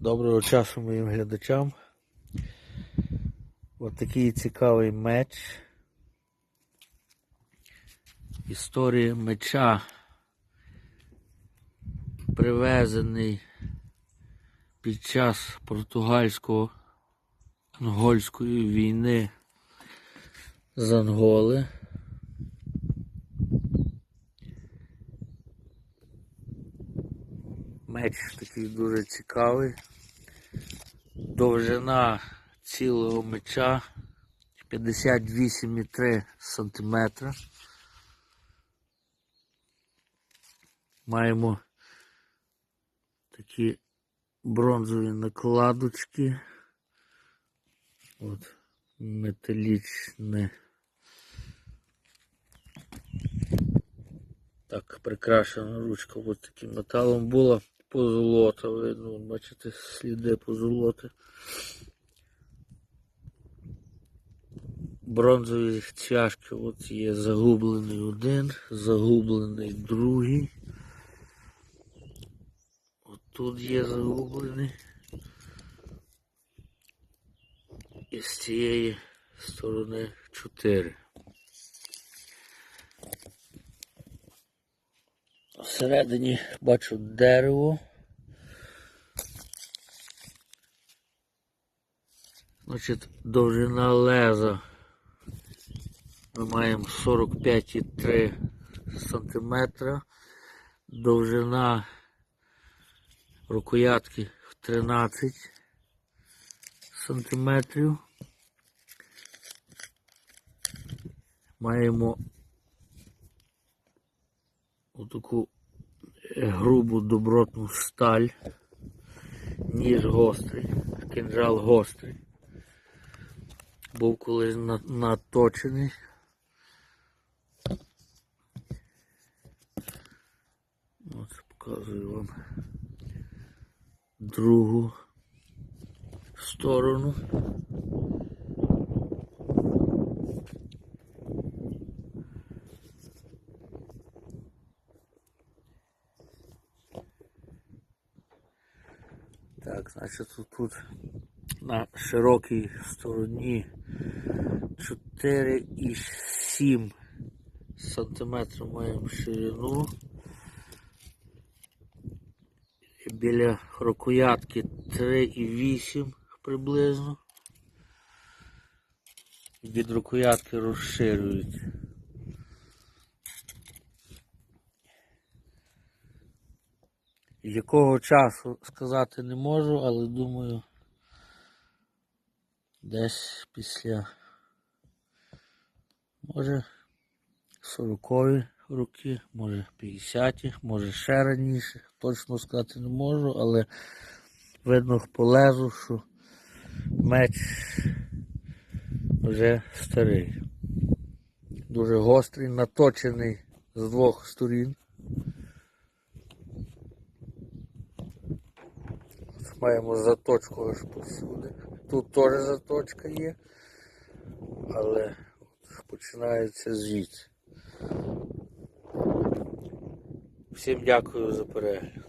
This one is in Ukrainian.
Доброго часу моїм глядачам. Ось такий цікавий меч. Історія меча привезений під час португальсько-ангольської війни з Анголи. Меч такий дуже цікавий. Довжина цілого меча 58,3 см. Маємо такі бронзові накладочки. От металічне. Так, прикрашена ручка ось таким металом була позолота, видно, от бачите, сліди позолоти. Бронзові чашки, от є загублений один, загублений другий. От тут є загублений. І з цієї сторони чотири. Всередині бачу дерево. Значить, довжина леза ми маємо 45,3 см. Довжина рукоятки в 13 см. Маємо отаку грубу добротну сталь, ніж гострий, кинжал гострий. Був колись на- наточений. От показую вам другу сторону. Так, значить тут, тут на широкій стороні 4,7 сантиметра маємо ширину. Біля рукоятки 3,8 приблизно. Від рукоятки розширюють. Якого часу сказати не можу, але думаю, десь після може 40-ві роки, може 50-ті, може ще раніше. Точно сказати не можу, але видно по лезу, що меч вже старий. Дуже гострий, наточений з двох сторін. Маємо заточку аж посюди. Тут теж заточка є, але починається звідси. Всім дякую за перегляд.